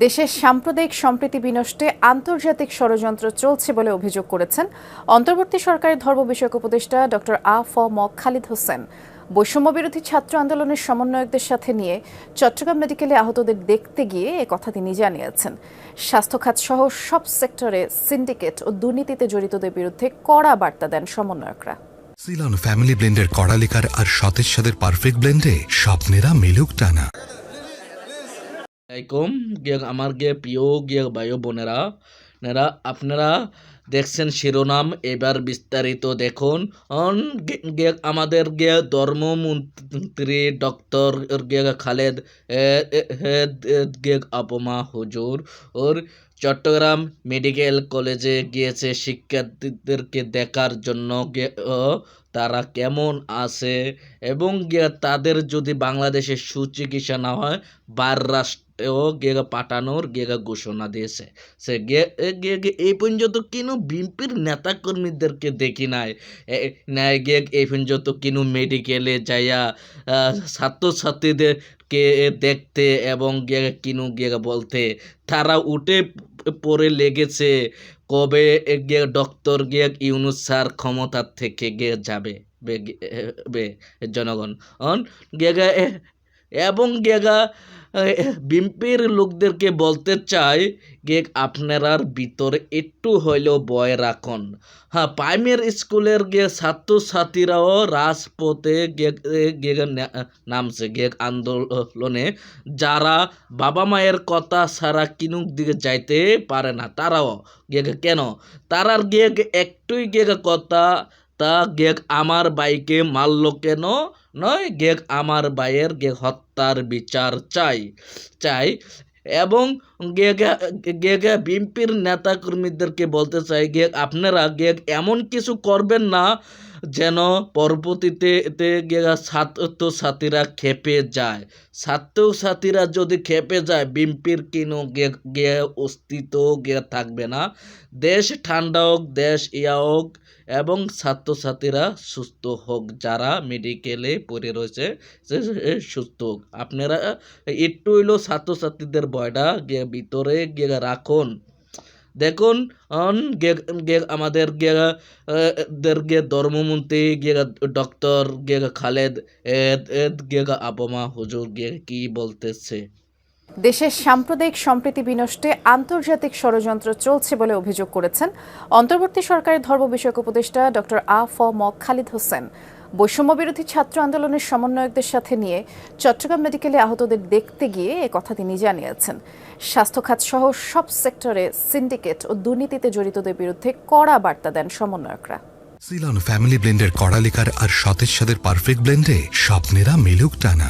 দেশের সাম্প্রদায়িক সম্প্রীতি বিনষ্টে আন্তর্জাতিক ষড়যন্ত্র চলছে বলে অভিযোগ করেছেন অন্তর্বর্তী সরকারের ধর্ম বিষয়ক উপদেষ্টা ডক্টর আ ফ ম খালিদ হোসেন। বৈষম্য বিরোধী ছাত্র আন্দোলনের সমন্বয়কদের সাথে নিয়ে চট্টগ্রাম মেডিকেলে আহতদের দেখতে গিয়ে এ কথা তিনি জানিয়েছেন। স্বাস্থ্য খাত সহ সব সেক্টরে সিন্ডিকেট ও দুর্নীতিতে জড়িতদের বিরুদ্ধে কড়া বার্তা দেন সমন্বয়করা। সিলন ফ্যামিলি ব্লেন্ডের কড়ালিকার আর সতেজ সাদের পারফেক্ট ব্লেন্ডে স্বপ্নেরা মিলুক টানা। আলাইকুম। গিয়ে আমার গিয়ে প্রিয় গিয়ে ভাই বোনেরা, নেরা, আপনারা দেখছেন শিরোনাম, এবার বিস্তারিত দেখুন। আমাদের গিয়ে ধর্মমন্ত্রী ডক্টর খালেদ আপমা হুজুর। ওর চট্টগ্রাম মেডিকেল কলেজে গিয়েছে শিক্ষার্থীদেরকে দেখার জন্য। তারা কেমন আছে? এবং তাদের যদি বাংলাদেশে সুচিকিৎসা না হয় বার রাষ্ট্রেও গিয়ে পাঠানোর গিয়ে ঘোষণা দিয়েছে। সে গিয়ে গিয়ে এই পর্যন্ত কিনু বিএনপির নেতাকর্মীদেরকে দেখি নাই। নাই গিয়ে এই পর্যন্ত কিনু মেডিকেলে যাইয়া ছাত্রছাত্রীদেরকে দেখতে এবং গিয়ে কিনু গিয়ে বলতে। তারা উঠে পড়ে লেগেছে কবে গিয়ে ডক্টর গিয়ে ইউনুস স্যার ক্ষমতার থেকে গিয়ে যাবে জনগণ। অন গেগা এবং গেগা বিম্পির লোকদেরকে বলতে চাই যে আপনারার ভিতরে একটু হইলেও বয় রাখুন। হ্যাঁ প্রাইমারি স্কুলের গিয়ে ছাত্রছাত্রীরাও রাজপথে না- নামছে গিয়ে আন্দোলনে, যারা বাবা মায়ের কথা ছাড়া কিনুক দিকে যাইতে পারে না, তারাও। গিয়ে কেন? তারার গিয়ে একটুই গিয়ে কথা তা গেক আমার বাইকে মারলো কেন? নয়, গেক আমার বাইয়ের গে হত্যার বিচার চাই চাই। এবং গে গে গে বিএনপির নেতাকর্মীদেরকে বলতে চাই, গেক আপনারা গেক এমন কিছু করবেন না যেন পরবর্তীতে এতে গিয়ে ছাত্রছাত্রীরা খেপে যায়। ছাত্রছাত্রীরা যদি খেপে যায়, বিএনপির কিনো গে অস্তিত্ব গে থাকবে না? দেশ ঠান্ডা হোক, দেশ ইয়া হোক এবং ছাত্রছাত্রীরা সুস্থ হোক, যারা মেডিকেলে পড়ে রয়েছে সুস্থ হোক। আপনারা একটু হইলেও ছাত্রছাত্রীদের ভয়টা গিয়ে ভিতরে গিয়ে রাখুন। দেখুন আমাদের গে দের ধর্মমন্ত্রী, গে ডক্টর, গে খালেদ এদ এদ গে আবমা, হুজুর গে কি বলতেছে? দেশের সাম্প্রদায়িক সম্প্রীতি বিনষ্টে আন্তর্জাতিক ষড়যন্ত্র চলছে বলে অভিযোগ করেছেন অন্তর্বর্তী সরকারের ধর্ম বিষয়ক উপদেষ্টা ডক্টর আ ফ ম খালিদ হোসেন। বৈষম্য বিরোধী ছাত্র আন্দোলনের সমন্বয়কদের সাথে নিয়ে চট্টগ্রাম মেডিকেলে আহতদের দেখতে গিয়ে কথা তিনি জানিয়েছেন। স্বাস্থ্যখাত সহ সব সেক্টরে সিন্ডিকেট ও দুর্নীতিতে জড়িতদের বিরুদ্ধে কড়া বার্তা দেন সমন্বয়করা। সিলন ফ্যামিলি ব্লেন্ডের কড়ালিকার আর সতেজ সাদের পারফেক্ট ব্লেন্ডে স্বপ্নেরা মিলুক টানা।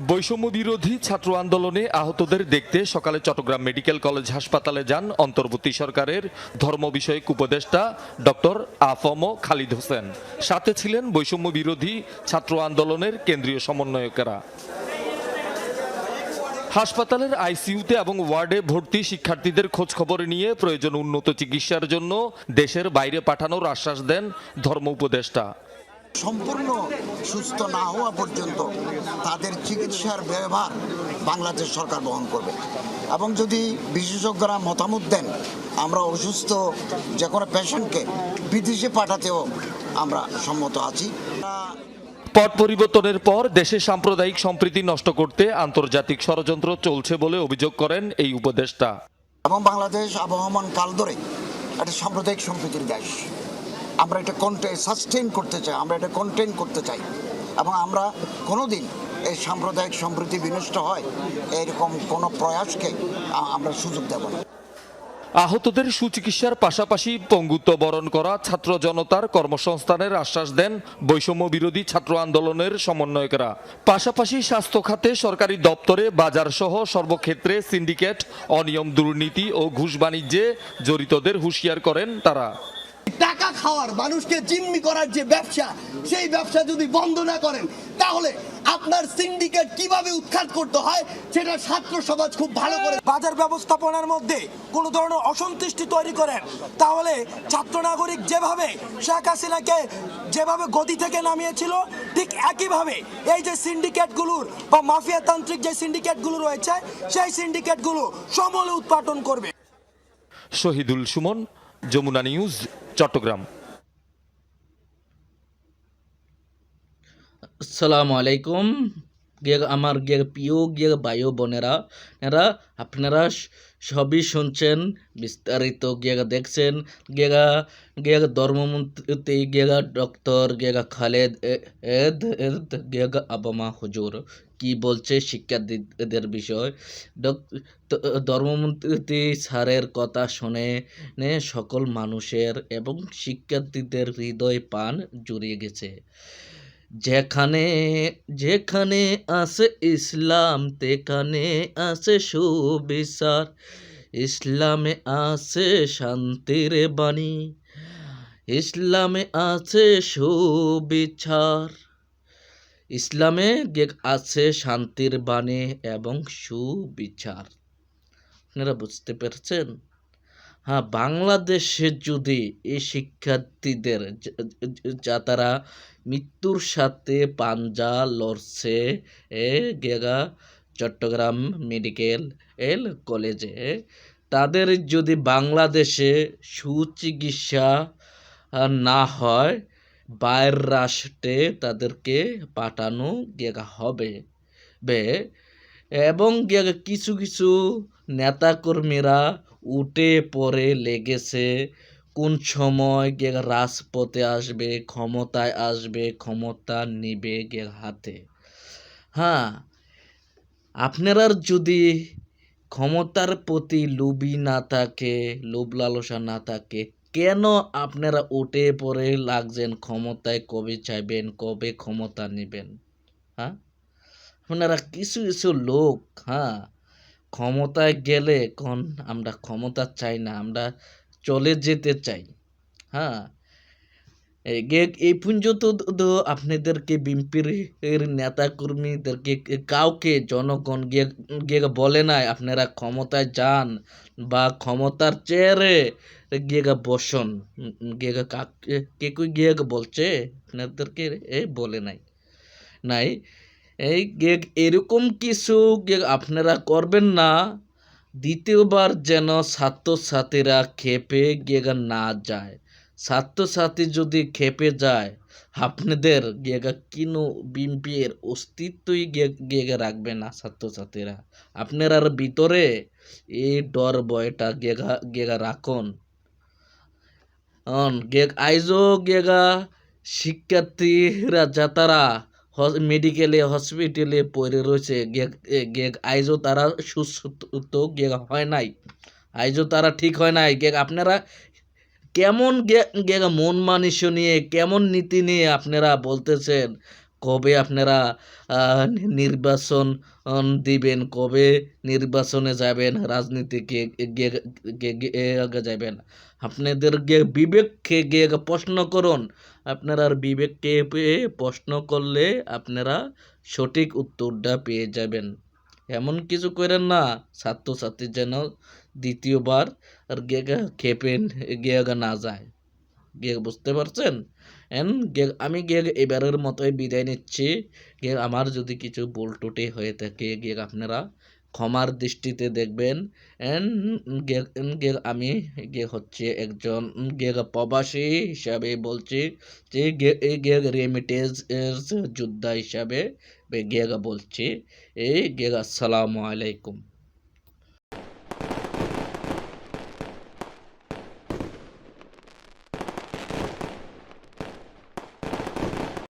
বৈষম্য বিরোধী ছাত্র আন্দোলনে আহতদের দেখতে সকালে চট্টগ্রাম মেডিকেল কলেজ হাসপাতালে যান অন্তর্বর্তী সরকারের ধর্ম বিষয়ক উপদেষ্টা ডক্টর আফম খালিদ হোসেন। সাথে ছিলেন বৈষম্য বিরোধী ছাত্র আন্দোলনের কেন্দ্রীয় সমন্বয়কেরা। হাসপাতালের আইসিইউতে এবং ওয়ার্ডে ভর্তি শিক্ষার্থীদের খোঁজ খবর নিয়ে প্রয়োজন উন্নত চিকিৎসার জন্য দেশের বাইরে পাঠানোর আশ্বাস দেন ধর্ম উপদেষ্টা। সম্পূর্ণ সুস্থ না হওয়া পর্যন্ত তাদের চিকিৎসার ব্যবহার বাংলাদেশ সরকার বহন করবে। এবং যদি বিশেষজ্ঞরা মতামত দেন আমরা অসুস্থ যে কোনো পেশেন্টকে বিদেশে পাঠাতেও আমরা সম্মত আছি। পট পরিবর্তনের পর দেশে সাম্প্রদায়িক সম্প্রীতি নষ্ট করতে আন্তর্জাতিক ষড়যন্ত্র চলছে বলে অভিযোগ করেন এই উপদেষ্টা। এবং বাংলাদেশ আবহমান কাল ধরে একটা সাম্প্রদায়িক সম্প্রীতির দেশ। আমরা এটা কন্টে সাস্টেন করতে চাই, আমরা এটা কন্টেন করতে চাই। এবং আমরা কোনোদিন এই সাম্প্রদায়িক সম্প্রীতি বিনষ্ট হয়, এরকম কোনো প্রয়াসকে আমরা সুযোগ দেব না। আহতদের সুচিকিৎসার পাশাপাশি পঙ্গুত্ব বরণ করা ছাত্র জনতার কর্মসংস্থানের আশ্বাস দেন বৈষম্য বিরোধী ছাত্র আন্দোলনের সমন্বয়করা। পাশাপাশি স্বাস্থ্য খাতে সরকারি দপ্তরে, বাজার সহ সর্বক্ষেত্রে সিন্ডিকেট, অনিয়ম দুর্নীতি ও ঘুষ বাণিজ্যে জড়িতদের হুঁশিয়ার করেন তারা। খাওয়ার মানুষকে জিম্মি করার যে ব্যবসা সেই ব্যবসা যদি বন্ধ না করেন তাহলে আপনার সিন্ডিকেট কীভাবে উৎখাত করতে হয় সেটা ছাত্র সমাজ খুব ভালো করে বাজার ব্যবস্থাপনার মধ্যে কোনো ধরনের অসন্তুষ্টি তৈরি করেন তাহলে ছাত্র নাগরিক যেভাবে শেখ হাসিনাকে যেভাবে গদি থেকে নামিয়েছিল ঠিক একইভাবে এই যে সিন্ডিকেটগুলোর বা মাফিয়াতান্ত্রিক যে সিন্ডিকেটগুলো রয়েছে সেই সিন্ডিকেটগুলো সমূলে উৎপাদন করবে। শহীদুল সুমন যমুনা নিউজ চট্টগ্রাম। আসসালামু আলাইকুম। গিয়ে আমার গিয়ে প্রিয় গিয়ে বায়ু বোনেরা এরা আপনারা সবই শুনছেন, বিস্তারিত গিয়ে দেখছেন। গিয়ে গিয়ে ধর্মমন্ত্রী গিয়ে ডক্টর গিয়ে খালেদ এদ এদ গিয়ে আবামা হুজুর। কি বলছে শিক্ষার্থীদের বিষয়? ধর্মমন্ত্রী স্যারের কথা শুনে সকল মানুষের এবং শিক্ষার্থীদের হৃদয় পান জড়িয়ে গেছে। যেখানে যেখানে আছে ইসলাম, তেখানে আছে সুবিচার। ইসলামে আছে শান্তির বাণী। ইসলামে আছে সুবিচার। ইসলামে আছে শান্তির বাণী এবং সুবিচার। আপনারা বুঝতে পেরেছেন? হ্যাঁ বাংলাদেশে যদি এই শিক্ষার্থীদের যা তারা মৃত্যুর সাথে পাঞ্জা লড়ছে, এ গেগা চট্টগ্রাম মেডিকেল এল কলেজে, তাদের যদি বাংলাদেশে সুচিকিৎসা না হয় বাইরের রাষ্ট্রে তাদেরকে পাঠানো গেগা হবে। বে, এবং গিয়ে কিছু কিছু নেতাকর্মীরা উঠে পড়ে লেগেছে। কোন সময় গিয়ে রাজপথে আসবে, ক্ষমতায় আসবে, ক্ষমতা নিবে গিয়ে হাতে। হ্যাঁ আপনারা যদি ক্ষমতার প্রতি লোভী না থাকে, লোভ লালসা না থাকে কেন আপনারা উঠে পড়ে লাগছেন ক্ষমতায়? কবে চাইবেন? কবে ক্ষমতা নেবেন? হ্যাঁ? আপনারা কিছু কিছু লোক হ্যাঁ? ক্ষমতায় গেলে কোন আমরা ক্ষমতা চাই না, আমরা চলে যেতে চাই হ্যাঁ? এই পর্যন্ত তো- আপনাদেরকে বিএনপির নেতাকর্মীদেরকে কাউকে জনগণ গিয়ে বলে নাই, আপনারা ক্ষমতায় যান বা ক্ষমতার চেয়ারে গিয়ে বসন। গিয়ে কাকে কে কই গিয়ে বলছে? আপনাদেরকে এ বলে নাই। নাই? এই গেগ এরকম কিছু গেগ আপনারা করবেন না। দ্বিতীয়বার যেন ছাত্রছাত্রীরা খেপে গেগা না যায়। ছাত্রছাত্রী যদি খেপে যায়, আপনাদের গেগা কিনো বিম্পির অস্তিত্বই গেগে রাখবে না ছাত্রছাত্রীরা। আপনার ভিতরে এই ডর বয়টা গেগা গেগা রাখুন। গেগ আইজো গেগা শিক্ষার্থীরা যাতারা মেডিকেলে, হসপিটালে পড়ে রয়েছে। গেগ আইজো তারা সুস্থ গেগ হয় নাই। আইজো তারা ঠিক হয় নাই। গেগ, আপনারা কেমন গেগা মন মানিস নিয়ে, কেমন নীতি নিয়ে আপনারা বলতেছেন? কবে আপনারা নির্বাচন দিবেন? কবে নির্বাচনে যাবেন? রাজনীতিকে যাবেন আপনাদের বিবেককে গিয়ে প্রশ্ন করুন। আপনারা বিবেককে প্রশ্ন করলে আপনারা সঠিক উত্তরটা পেয়ে যাবেন। এমন কিছু করেন না। ছাত্রছাত্রী যেন দ্বিতীয়বার আর গেগা খেপেন গেগা না যায়। গিয়ে বুঝতে পারছেন? এন গে, আমি গিয়ে এবারের মতোই বিদায় নিচ্ছি। গিয়ে আমার যদি কিছু ভুল টুটি হয়ে থাকে, গিয়ে আপনারা ক্ষমার দৃষ্টিতে দেখবেন। এন গে গে আমি গিয়ে হচ্ছে একজন গে প্রবাসী হিসাবে বলছি যে গে গে রেমিটেজ যোদ্ধা হিসাবে গিয়ে বলছি। এই গে আসসালামু আলাইকুম।